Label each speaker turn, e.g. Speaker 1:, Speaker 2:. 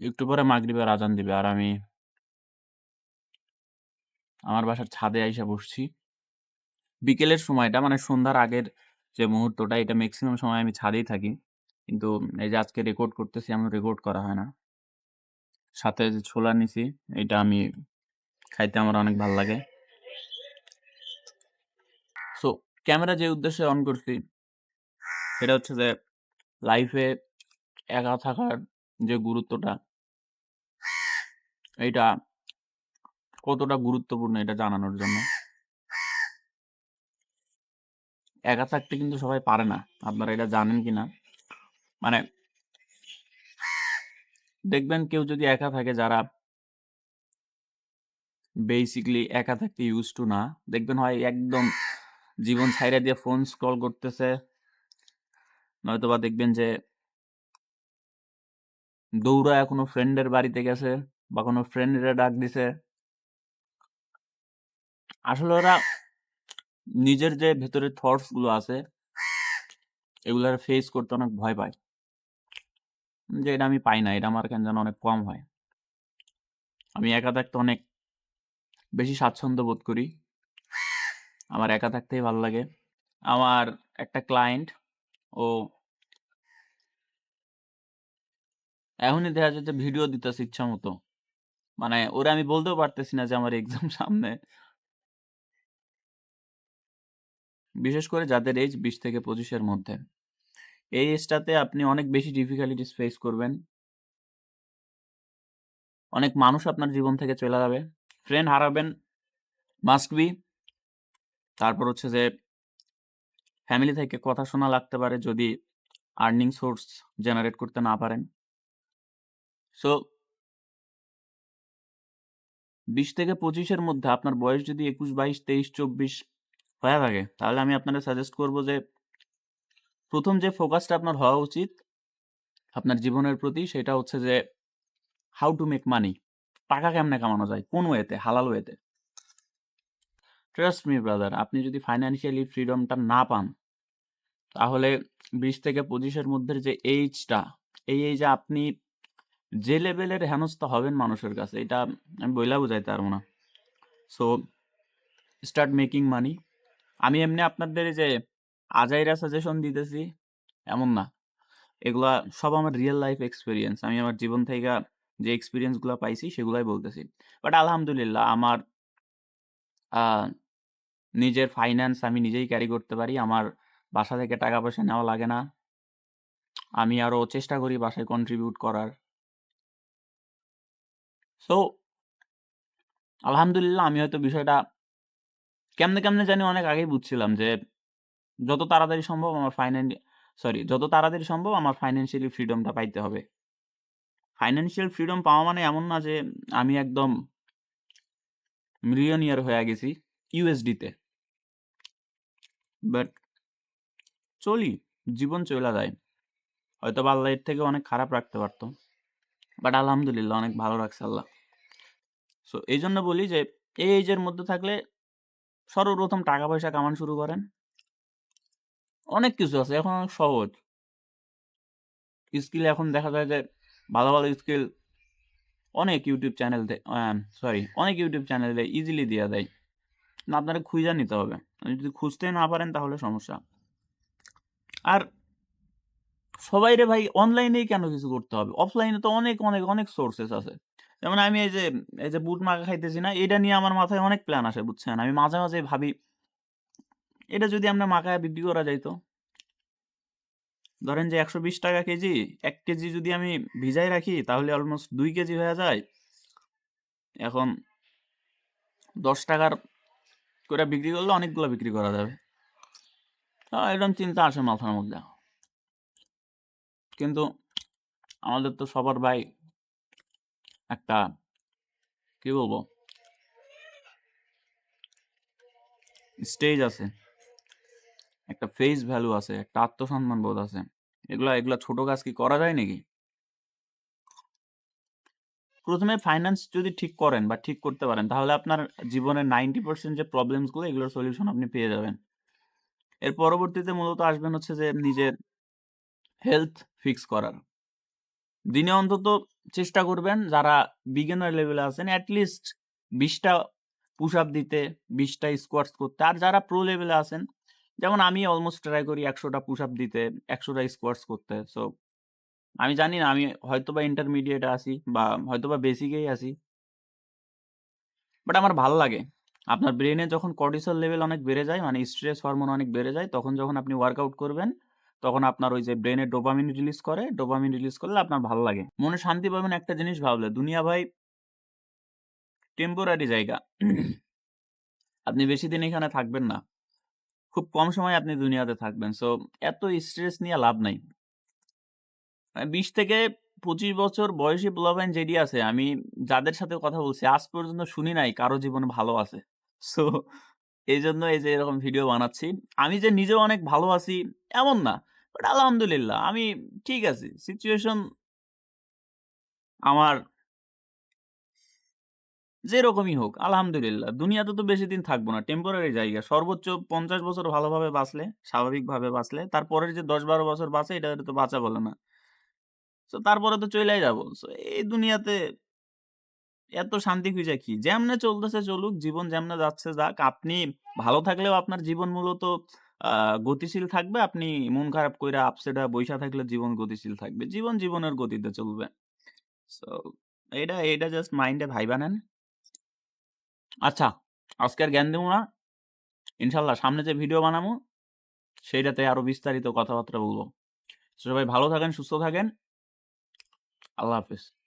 Speaker 1: একটু পরে মাগরিবের আজান দিবে আর আমি আমার বাসার ছাদে আইসা বসছি। বিকেলের সময়টা মানে সন্ধ্যার আগের যে মুহূর্তটা, এটা ম্যাক্সিমাম সময় আমি ছাদেই থাকি। কিন্তু এই যে আজকে রেকর্ড করতেছি, এমন রেকর্ড করা হয় না। সাথে যে ছোলা নিছি, এটা আমি খাইতে আমার অনেক ভালো লাগে। সো ক্যামেরা যে উদ্দেশ্যে অন করছি, সেটা হচ্ছে যে লাইফে একা থাকার যে গুরুত্বটা এইটা কতটা গুরুত্বপূর্ণ এটা জানানোর জন্য। একা থাকতে কিন্তু সবাই পারে না। আপনারা এটা জানেন কিনা? মানে দেখবেন কেউ যদি একা থাকে যারা বেসিক্যালি একা থাকতে ইউজ টু না, দেখবেন হয় একদম জীবন ছাইড়া দিয়ে ফোন স্ক্রল করতেছে। নয়তোবা দেখবেন যে দৌড়া এখনও ফ্রেন্ডের বাড়িতে গেছে বা কোনো ফ্রেন্ডরা ডাক দিছে। আসলে ওরা নিজের যে ভেতরের থটসগুলো আছে, এগুলার ফেস করতে অনেক ভয় পায়। যে এটা আমি পাই না। এটা আমার কেন যেন অনেক কম হয়। আমি একা থাকতে অনেক বেশি স্বাচ্ছন্দ্য বোধ করি। আমার একা থাকতেই ভালো লাগে। আমার একটা ক্লায়েন্ট ও এখনই দেখা যাচ্ছে ভিডিও দিতেছে ইচ্ছামতো। মানে ওরা আমি বলতেও পারতেছি না যে আমার এক্সাম সামনে। বিশেষ করে যাদের এজ ২০ থেকে পঁচিশের মধ্যে। এই এজটাতে আপনি অনেক বেশি ডিফিকাল্টিজ ফেস করবেন। অনেক মানুষ আপনার জীবন থেকে চলে যাবে। ফ্রেন্ড হারাবেন মাস্ট বি। তারপর হচ্ছে যে ফ্যামিলি থেকে কথা শোনা লাগতে পারে যদি আর্নিং সোর্স জেনারেট করতে না পারেন। সো ২০ থেকে পঁচিশের মধ্যে আপনার বয়স যদি একুশ বাইশ তেইশ চব্বিশ হয়ে থাকে তাহলে আমি আপনারে সাজেস্ট করব যে প্রথম যে ফোকাসটা আপনার হওয়া উচিত আপনার জীবনের প্রতি সেটা হচ্ছে যে হাউ টু মেক মানি। টাকা কেমনে কামানো যায়? কোন ওয়েতে? হালাল ওয়েতে। ট্রাস্ট মি ব্রাদার আপনি যদি ফাইন্যান্সিয়ালি ফ্রিডমটা না পান তাহলে ২০ থেকে পঁচিশের মধ্যে যে এইজটা, এই এইজে আপনি যে লেভেলের হেনস্থা হবেন মানুষের কাছে, এটা আমি বইলা বুঝাইতে পারব না। So start making money. আমি এমনি আপনাদের যে আজাইরা সাজেশন দিতেছি, এমন না। এগুলা সব আমার রিয়েল লাইফ এক্সপিরিয়েন্স আমি আমার জীবন থেইকা যে এক্সপিরিয়েন্সগুলো পাইছি, সেগুলাই বলতেছি। বাট আলহামদুলিল্লাহ, আমার নিজের ফাইন্যান্স আমি নিজেই ক্যারি করতে পারি। আমার বাসা থেকে টাকা-পয়সা নেওয়া লাগে না। আমি আরও চেষ্টা করি বাসায় কন্ট্রিবিউট করার। সো আলহামদুলিল্লাহ আমি হয়তো বিষয়টা কেমনে, কেমনে জানি অনেক আগেই বুঝছিলাম যে যত তাড়াতাড়ি সম্ভব আমার ফাইন্যান সরি যত তাড়াতাড়ি সম্ভব আমার ফাইন্যান্সিয়ালি ফ্রিডমটা পাইতে হবে। ফাইন্যান্সিয়াল ফ্রিডম পাওয়া মানে এমন না যে আমি একদম মিলিয়নিয়ার হয়ে গেছি ইউএসডি তে। বাট চলি। জীবন চইলা যায়। হয়তোবা আল্লাহ এর থেকে অনেক খারাপ রাখতে পারত। বাট আলহামদুলিল্লাহ অনেক ভালো রাখছে আল্লাহ। সো এই জন্য বলি যে এই এইজের মধ্যে থাকলে সর্বপ্রথম টাকা-পয়সা কামানো শুরু করেন। অনেক কিছু আছে। এখন অনেক সহজ। স্কিল এখন দেখা যায় যে ভালো, ভালো স্কিল অনেক ইউটিউব চ্যানেল সরি অনেক ইউটিউব চ্যানেলে ইজিলি দিয়া দেয়। না আপনারে খুইজা নিতে হবে। যদি খুঁজতেই না পারেন তাহলে সমস্যা। আর সবাইরে ভাই অনলাইনেই কেন কিছু করতে হবে? অফলাইনে তো অনেক, অনেক, অনেক সোর্সেস আছে। যেমন আমি এই যে, এই যে বুট মাখা খাইতেছি না এটা নিয়ে আমার মাথায় অনেক প্ল্যান আসে বুঝছেন? আমি মাঝে, মাঝে ভাবি এটা যদি আমরা মাখায়া বিক্রি করা যাইত। ধরেন যে ৳১২০ কেজি, এক কেজি যদি আমি ভিজায় রাখি তাহলে অলমোস্ট দুই কেজি হয়ে যায়। এখন দশ টাকার করে বিক্রি করলে অনেকগুলো বিক্রি করা যাবে। এরকম চিন্তা আসে মাথার মধ্যে। কিন্তু আমাদের তো সবার ভাই একটা কি বলব? স্টেজ আছে। একটা ফেস ভ্যালু আছে, একটা আত্মসম্মান বোধ আছে। এগুলা, এগুলা ছোট কাজ কি করা যায় নাকি? প্রথমে ফাইন্যান্স যদি ঠিক করেন বা ঠিক করতে পারেন তাহলে আপনার জীবনের 90% যে প্রবলেমসগুলো এগুলোর সলিউশন আপনি পেয়ে যাবেন। এর পরবর্তীতে মূলত আসবেন হচ্ছে যে নিজের হেলথ ফিক্স করার। দিনে অন্তত চেষ্টা করবেন যারা বিগিনার লেভেলে আছেন এট লিস্ট ২০ পুশ আপ দিতে, ২০ টা স্কোয়াটস করতে। আর যারা প্রো লেভেলে আছেন, যেমন আমি অলমোস্ট ট্রাই করি একশোটা পুশ আপ দিতে, ১০০ টা স্কোয়াটস করতে। সো আমি জানি না আমি হয়তোবা ইন্টারমিডিয়েট এ আছি বা হয়তোবা বেসিকেই আসি বাট আমার ভালো লাগে। আপনার ব্রেনে যখন কর্টিসল লেভেল অনেক বেড়ে যায়, মানে স্ট্রেস হরমোন অনেক বেড়ে যায়, তখন যখন আপনি ওয়ার্কআউট করবেন, তখন আপনার ওই যে ব্রেইনে ডোপামিন রিলিজ করে, ডোপামিন রিলিজ করলে আপনার ভালো লাগে। মনে শান্তি পাবেন একটা জিনিস ভাবলে, দুনিয়া ভাই টেম্পোরারি জায়গা। আপনি বেশিদিন এখানে থাকবেন না। খুব কম সময় আপনি দুনিয়াতে থাকবেন। সো এত স্ট্রেস নিয়ে লাভ নাই। বিশ থেকে ২৫ বছর বয়সী পোলাপাইন যেডি আছে, আমি যাদের সাথে কথা বলছি আজ পর্যন্ত শুনি নাই কারও জীবনে ভালো আছে। সো এইজন্য এই যে এরকম ভিডিও বানাচ্ছি। আমি যে নিজেও অনেক ভালো আছি এমন না। বাট আলহামদুলিল্লাহ আমি ঠিক আছি। সিচুয়েশন আমার যেরকমই হোক আলহামদুলিল্লাহ। দুনিয়াতে তো বেশিদিন থাকব না। টেম্পোরারি জায়গা। সর্বোচ্চ ৫০ বছর ভালোভাবে বাঁচলে, স্বাভাবিকভাবে বাঁচলে, তারপরের যে দশ বারো বছর বাঁচে এটা তো বাঁচা বলে না। তো তারপরে তো চইলাই যাব। এই দুনিয়াতে এত শান্তি খুঁজা কি? যেমনে চলতেছে চলুক, জীবন যেমনে যাচ্ছে যাক। আপনি ভালো থাকলেও আপনার জীবন মূলত গতিশীল থাকবে। আপনি মন খারাপ কইরা আপসেট হয়ে বইসা থাকলে জীবন গতিশীল থাকবে। জীবন জীবনের গতিতে চলবে। সো এইটা এটা জাস্ট মাইন্ডে ভাইবা নেন। আচ্ছা, আজকে আর জ্ঞান দিমু না। ইনশাল্লাহ সামনে যে ভিডিও বানাবো সেইটাতে আরও বিস্তারিত কথাবার্তা বলব সবাই ভালো থাকেন, সুস্থ থাকেন। আল্লাহ হাফেজ।